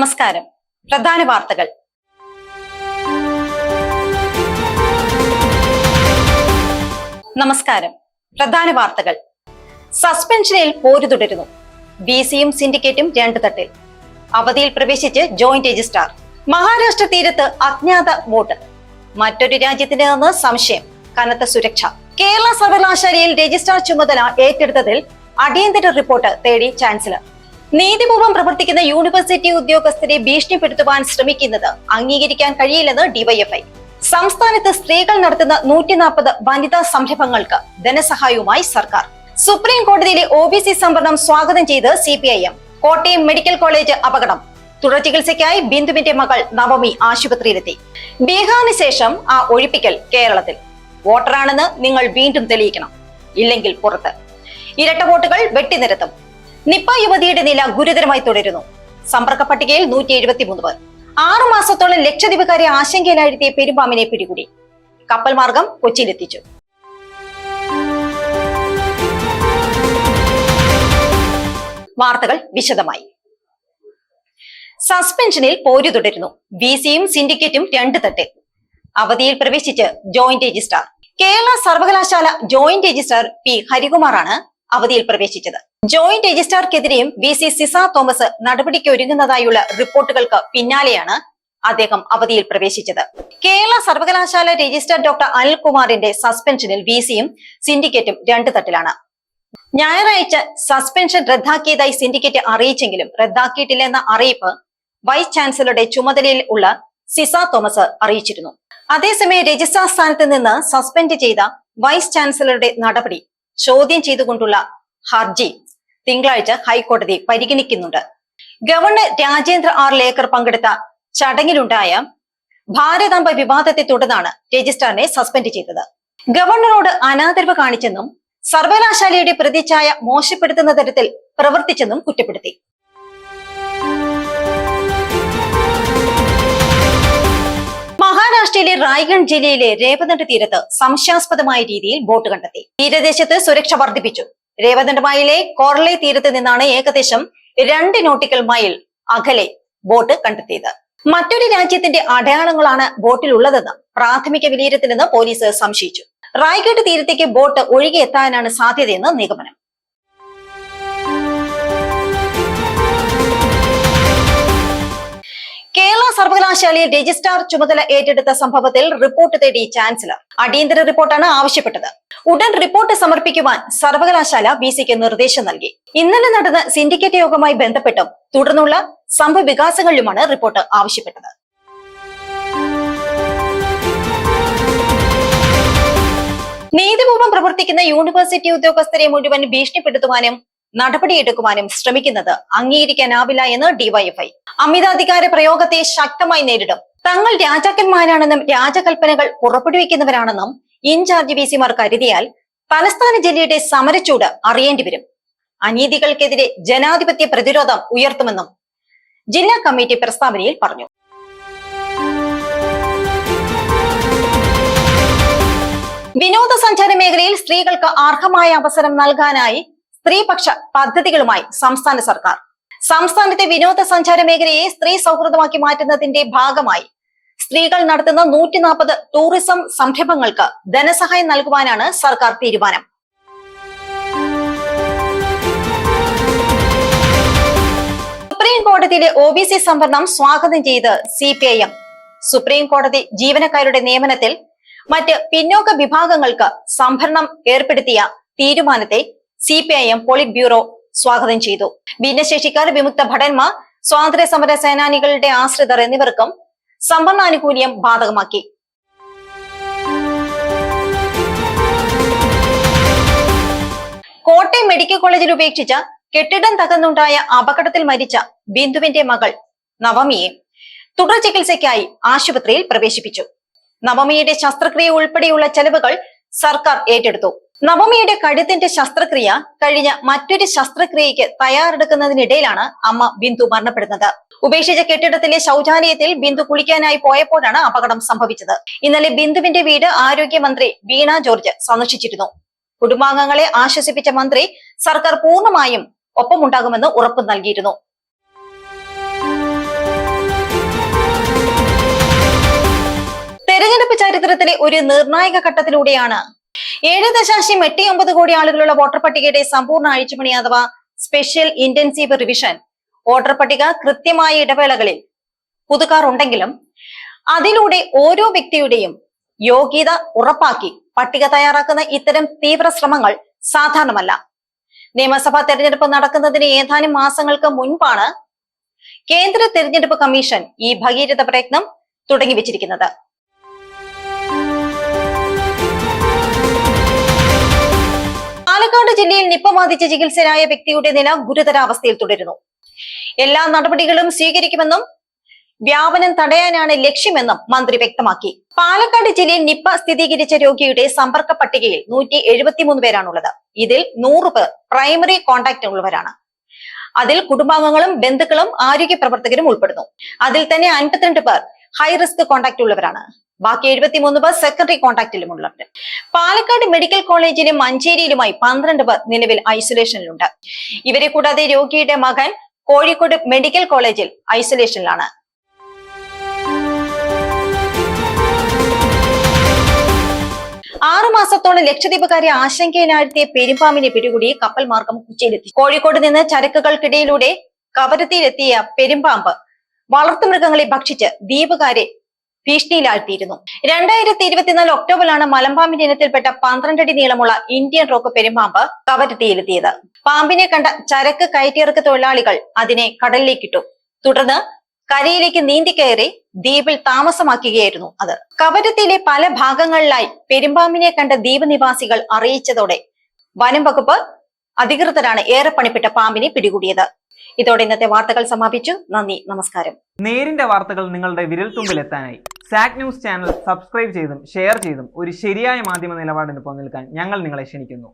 നമസ്കാരം. പ്രധാന വാർത്തകൾ. നമസ്കാരം. പ്രധാന വാർത്തകൾ. സസ്പെൻഷനിൽ പോരു തുടരുന്നു. ബി സിയും സിൻഡിക്കേറ്റും രണ്ടു തട്ടിൽ. അവധിയിൽ പ്രവേശിച്ച് ജോയിന്റ് രജിസ്ട്രാർ. മഹാരാഷ്ട്ര തീരത്ത് അജ്ഞാത വോട്ട്. മറ്റൊരു രാജ്യത്തിന് നിന്ന് സംശയം. കനത്ത സുരക്ഷ. കേരള സർവകലാശാലയിൽ രജിസ്ട്രാർ ചുമതല ഏറ്റെടുത്തതിൽ അടിയന്തര റിപ്പോർട്ട് തേടി ചാൻസലർ. നീതിപൂർവം പ്രവർത്തിക്കുന്ന യൂണിവേഴ്സിറ്റി ഉദ്യോഗസ്ഥരെ ഭീഷണിപ്പെടുത്തുവാൻ ശ്രമിക്കുന്നത് അംഗീകരിക്കാൻ കഴിയില്ലെന്ന് ഡിവൈഎഫ്ഐ. സംസ്ഥാനത്ത് സ്ത്രീകൾ നടത്തുന്ന നൂറ്റി നാൽപ്പത് വനിതാ സംരംഭങ്ങൾക്ക് ധനസഹായവുമായി സർക്കാർ. സുപ്രീം കോടതിയിലെ ഒ ബി സി സംവരണം സ്വാഗതം ചെയ്ത് C P I M. Kottayam medical college അപകടം. തുടർ ചികിത്സയ്ക്കായി ബിന്ദുവിന്റെ മകൾ നവമി ആശുപത്രിയിലെത്തി. ബീഹാറിന് ശേഷം ആ ഒഴിപ്പിക്കൽ കേരളത്തിൽ. വോട്ടറാണെന്ന് നിങ്ങൾ വീണ്ടും തെളിയിക്കണം. ഇല്ലെങ്കിൽ പുറത്ത്. ഇരട്ട വോട്ടുകൾ വെട്ടിനിരത്തും. നിപ്പ യുവതിയുടെ നില ഗുരുതരമായി തുടരുന്നു. സമ്പർക്ക പട്ടികയിൽ നൂറ്റി എഴുപത്തി മൂന്ന് പേർ. ആറു മാസത്തോളം ലക്ഷദ്വീപുകാരെ ആശങ്കയിലാഴ്ത്തിയ പെരുമ്പാമ്പിനെ പിടികൂടി. കപ്പൽ മാർഗം കൊച്ചിയിലെത്തിച്ചു. വാർത്തകൾ വിശദമായി. സസ്പെൻഷനിൽ പോരു തുടരുന്നു. വി സിയും സിൻഡിക്കേറ്റും രണ്ട് തട്ടിൽ. അവധിയിൽ പ്രവേശിച്ച് ജോയിന്റ് രജിസ്ട്രാർ. കേരള സർവകലാശാല ജോയിന്റ് രജിസ്ട്രാർ പി ഹരികുമാറാണ് അവധിയിൽ പ്രവേശിച്ചത്. ജോയിന്റ് രജിസ്ട്രാർക്കെതിരെയും വി സി സിസ തോമസ് നടപടിക്ക് ഒരുങ്ങുന്നതായുള്ള റിപ്പോർട്ടുകൾക്ക് പിന്നാലെയാണ് അദ്ദേഹം അവധിയിൽ പ്രവേശിച്ചത്. കേരള സർവകലാശാല രജിസ്ട്രാർ ഡോക്ടർ അനിൽകുമാറിന്റെ സസ്പെൻഷനിൽ വി സിയും സിൻഡിക്കേറ്റും രണ്ടു തട്ടിലാണ്. ഞായറാഴ്ച സസ്പെൻഷൻ റദ്ദാക്കിയതായി സിൻഡിക്കേറ്റ് അറിയിച്ചെങ്കിലും റദ്ദാക്കിയിട്ടില്ലെന്ന അറിയിപ്പ് വൈസ് ചാൻസലറുടെ ചുമതലയിൽ ഉള്ള സിസ തോമസ് അറിയിച്ചിരുന്നു. അതേസമയം രജിസ്ട്രാർ സ്ഥാനത്ത് നിന്ന് സസ്പെൻഡ് ചെയ്ത വൈസ് ചാൻസലറുടെ നടപടി ചോദ്യം ചെയ്തുകൊണ്ടുള്ള ഹർജി തിങ്കളാഴ്ച ഹൈക്കോടതി പരിഗണിക്കുന്നുണ്ട്. ഗവർണർ രാജേന്ദ്ര ആർ ലേക്കർ പങ്കെടുത്ത ചടങ്ങിലുണ്ടായ ഭാരതാംബ വിവാദത്തെ തുടർന്നാണ് രജിസ്ട്രാറിനെ സസ്പെൻഡ് ചെയ്തത്. ഗവർണറോട് അനാദരവ് കാണിച്ചെന്നും സർവകലാശാലയുടെ പ്രതിച്ഛായ മോശപ്പെടുത്തുന്ന തരത്തിൽ പ്രവർത്തിച്ചെന്നും കുറ്റപ്പെടുത്തി. മഹാരാഷ്ട്രയിലെ റായ്ഗഡ് ജില്ലയിലെ രേവദണ്ഡ് തീരത്ത് സംശയാസ്പദമായ രീതിയിൽ ബോട്ട് കണ്ടെത്തി. തീരദേശത്ത് സുരക്ഷ വർദ്ധിപ്പിച്ചു. രേവദണ്ഡ് മൈലിലെ കോർലെ തീരത്ത് നിന്നാണ് ഏകദേശം രണ്ട് നോട്ടിക്കൽ മൈൽ അകലെ ബോട്ട് കണ്ടെത്തിയത്. മറ്റൊരു രാജ്യത്തിന്റെ അടയാളങ്ങളാണ് ബോട്ടിൽ ഉള്ളതെന്ന് പ്രാഥമിക വിലയിരുത്തലെന്ന് പോലീസ് സംശയിച്ചു. റായ്ഗഡ് തീരത്തേക്ക് ബോട്ട് ഒഴുകിയെത്താനാണ് സാധ്യതയെന്ന് നിഗമനം. കേരള സർവകലാശാലയിൽ രജിസ്ട്രാർ ചുമതല ഏറ്റെടുത്ത സംഭവത്തിൽ റിപ്പോർട്ട് തേടി ചാൻസലർ. അടിയന്തര റിപ്പോർട്ടാണ് ആവശ്യപ്പെട്ടത്. ഉടൻ റിപ്പോർട്ട് സമർപ്പിക്കുവാൻ സർവകലാശാല ബി സിക്ക് നിർദ്ദേശം നൽകി. ഇന്നലെ നടന്ന സിൻഡിക്കേറ്റ് യോഗവുമായി ബന്ധപ്പെട്ടും തുടർന്നുള്ള സംഭവ വികാസങ്ങളിലുമാണ് റിപ്പോർട്ട് ആവശ്യപ്പെട്ടത്. നീതിപൂർവം പ്രവർത്തിക്കുന്ന യൂണിവേഴ്സിറ്റി ഉദ്യോഗസ്ഥരെ മുഴുവൻ ഭീഷണിപ്പെടുത്തുവാനും നടപടിയെടുക്കുവാനും ശ്രമിക്കുന്നത് അംഗീകരിക്കാനാവില്ല എന്ന് ഡിവൈഎഫ്ഐ അമിതാധികാര പ്രയോഗത്തെ ശക്തമായി നേരിടും. തങ്ങൾ രാജാക്കന്മാരാണെന്നും രാജകൽപ്പനകൾ പുറപ്പെടുവിക്കുന്നവരാണെന്നും ഇൻചാർജ് വി സിമാർ കരുതിയാൽ തലസ്ഥാന ജില്ലയുടെ സമരച്ചൂട് അറിയേണ്ടി വരും. അനീതികൾക്കെതിരെ ജനാധിപത്യ പ്രതിരോധം ഉയർത്തുമെന്നും ജില്ലാ കമ്മിറ്റി പ്രസ്താവനയിൽ പറഞ്ഞു. വിനോദസഞ്ചാര മേഖലയിൽ സ്ത്രീകൾക്ക് അർഹമായ അവസരം നൽകാനായി സ്ത്രീപക്ഷ പദ്ധതികളുമായി സംസ്ഥാന സർക്കാർ. സംസ്ഥാനത്തെ വിനോദസഞ്ചാര മേഖലയെ സ്ത്രീ സൗഹൃദമാക്കി മാറ്റുന്നതിന്റെ ഭാഗമായി സ്ത്രീകൾ നടത്തുന്ന നൂറ്റി നാൽപ്പത് ടൂറിസം സംരംഭങ്ങൾക്ക് ധനസഹായം നൽകുവാനാണ് സർക്കാർ തീരുമാനം. സുപ്രീം കോടതിയിലെ ഒ ബി സി സംവരണം സ്വാഗതം ചെയ്ത് C P I M. Supreme കോടതി ജീവനക്കാരുടെ നിയമനത്തിൽ മറ്റ് പിന്നോക്ക വിഭാഗങ്ങൾക്ക് സംഭരണം ഏർപ്പെടുത്തിയ തീരുമാനത്തെ C P I M politburo സ്വാഗതം ചെയ്തു. ഭിന്നശേഷിക്കാർ വിമുക്ത ഭടന്മാർ സ്വാതന്ത്ര്യ സമര സേനാനികളുടെ ആശ്രിതർ എന്നിവർക്കും സംവരണാനുകൂല്യം ബാധകമാക്കി. കോട്ടയം മെഡിക്കൽ കോളേജിൽ ഉപേക്ഷിച്ച കെട്ടിടം തകർന്നുണ്ടായ അപകടത്തിൽ മരിച്ച ബിന്ദുവിന്റെ മകൾ നവമിയെ തുടർ ചികിത്സയ്ക്കായി ആശുപത്രിയിൽ പ്രവേശിപ്പിച്ചു. നവമിയുടെ ശസ്ത്രക്രിയ ഉൾപ്പെടെയുള്ള ചെലവുകൾ സർക്കാർ ഏറ്റെടുത്തു. നവമിയുടെ കഴുത്തിന്റെ ശസ്ത്രക്രിയ കഴിഞ്ഞ മറ്റൊരു ശസ്ത്രക്രിയക്ക് തയ്യാറെടുക്കുന്നതിനിടയിലാണ് അമ്മ ബിന്ദു മരണപ്പെടുന്നത്. ഉപേക്ഷിച്ച കെട്ടിടത്തിലെ ശൗചാലയത്തിൽ ബിന്ദു കുളിക്കാനായി പോയപ്പോഴാണ് അപകടം സംഭവിച്ചത്. ഇന്നലെ ബിന്ദുവിന്റെ വീട് ആരോഗ്യമന്ത്രി വീണ ജോർജ് സന്ദർശിച്ചിരുന്നു. കുടുംബാംഗങ്ങളെ ആശ്വസിപ്പിച്ച മന്ത്രി സർക്കാർ പൂർണമായും ഒപ്പമുണ്ടാകുമെന്ന് ഉറപ്പ് നൽകിയിരുന്നു. തെരഞ്ഞെടുപ്പ് ചരിത്രത്തിലെ ഒരു നിർണായക ഘട്ടത്തിലൂടെയാണ് ഏഴ് ദശാംശം എട്ട് ഒമ്പത് കോടി ആളുകളുള്ള വോട്ടർ പട്ടികയുടെ സമ്പൂർണ അഴിച്ചുപണി അഥവാ സ്പെഷ്യൽ ഇന്റൻസീവ് റിവിഷൻ വോട്ടർ പട്ടിക കൃത്യമായ ഇടവേളകളിൽ പുതുക്കാറുണ്ടെങ്കിലും അതിലൂടെ ഓരോ വ്യക്തിയുടെയും യോഗ്യത ഉറപ്പാക്കി പട്ടിക തയ്യാറാക്കുന്ന ഇത്തരം തീവ്ര ശ്രമങ്ങൾ സാധാരണമല്ല. നിയമസഭാ തെരഞ്ഞെടുപ്പ് നടക്കുന്നതിന് ഏതാനും മാസങ്ങൾക്ക് മുൻപാണ് കേന്ദ്ര തെരഞ്ഞെടുപ്പ് കമ്മീഷൻ ഈ ഭഗീരഥ പ്രയത്നം തുടങ്ങി വെച്ചിരിക്കുന്നത്. പാലക്കാട് ജില്ലയിൽ നിപ്പ ബാധിച്ച് ചികിത്സയിലായ വ്യക്തിയുടെ നില ഗുരുതരാവസ്ഥയിൽ തുടരുന്നു. എല്ലാ നടപടികളും സ്വീകരിക്കുമെന്നും വ്യാപനം തടയാനാണ് ലക്ഷ്യമെന്നും മന്ത്രി വ്യക്തമാക്കി. പാലക്കാട് ജില്ലയിൽ നിപ്പ സ്ഥിരീകരിച്ച രോഗിയുടെ സമ്പർക്ക പട്ടികയിൽ നൂറ്റി എഴുപത്തിമൂന്ന് പേരാണുള്ളത്. ഇതിൽ നൂറ് പേർ പ്രൈമറി കോണ്ടാക്ട് ഉള്ളവരാണ്. അതിൽ കുടുംബാംഗങ്ങളും ബന്ധുക്കളും ആരോഗ്യ പ്രവർത്തകരും ഉൾപ്പെടുന്നു. അതിൽ തന്നെ അൻപത്തിരണ്ട് പേർ ഹൈ റിസ്ക് കോണ്ടാക്ട് ഉള്ളവരാണ് ബാക്കി എഴുപത്തിമൂന്ന് പേർ സെക്കൻഡറി കോണ്ടാക്റ്റിലും ഉള്ളവർ പാലക്കാട് മെഡിക്കൽ കോളേജിലും മഞ്ചേരിയിലുമായി പന്ത്രണ്ട് പേർ നിലവിൽ ഐസൊലേഷനിലുണ്ട് ഇവരെ കൂടാതെ രോഗിയുടെ മകൻ കോഴിക്കോട് മെഡിക്കൽ കോളേജിൽ ഐസൊലേഷനിലാണ് ആറുമാസത്തോളം ലക്ഷദ്വീപുകാരെ ആശങ്കയിലാഴ്ത്തിയ പെരുമ്പാമ്പിനെ പിടികൂടി കപ്പൽ മാർഗം കൊച്ചിയിലെത്തി കോഴിക്കോട് നിന്ന് ചരക്കുകൾക്കിടയിലൂടെ കവരത്തിയിലെത്തിയ പെരുമ്പാമ്പ് വളർത്തുമൃഗങ്ങളെ ഭക്ഷിച്ച് ദ്വീപുകാരെ ഭീഷണിയിലാഴ്ത്തിയിരുന്നു. രണ്ടായിരത്തി ഇരുപത്തിനാല് ഒക്ടോബറിലാണ് മലമ്പാമ്പിന്റെ ഇനത്തിൽപ്പെട്ട പന്ത്രണ്ടടി നീളമുള്ള ഇന്ത്യൻ റോക്ക് പെരുമ്പാമ്പ് കവരത്തിയിലെത്തിയത്. പാമ്പിനെ കണ്ട ചരക്ക് കയറ്റിയിറക്ക് തൊഴിലാളികൾ അതിനെ കടലിലേക്കിട്ടു. തുടർന്ന് കരയിലേക്ക് നീന്തിക്കയറി ദ്വീപിൽ താമസമാക്കുകയായിരുന്നു അത്. കവരത്തിയിലെ പല ഭാഗങ്ങളിലായി പെരുമ്പാമ്പിനെ കണ്ട ദ്വീപ് നിവാസികൾ അറിയിച്ചതോടെ വനം വകുപ്പ് അധികൃതരാണ് ഏറെ പണിപ്പെട്ട പാമ്പിനെ പിടികൂടിയത്. ഇതോടെ ഇന്നത്തെ വാർത്തകൾ സമാപിച്ചു. നന്ദി നമസ്കാരം. നേരിന്റെ വാർത്തകൾ നിങ്ങളുടെ വിരൽത്തുമ്പിൽ എത്താനായി സാക് ന്യൂസ് ചാനൽ സബ്സ്ക്രൈബ് ചെയ്തും ഷെയർ ചെയ്തും ഒരു ശരിയായ മാധ്യമ നിലപാടിന് പോകാൻ ഞങ്ങൾ നിങ്ങളെ ക്ഷണിക്കുന്നു.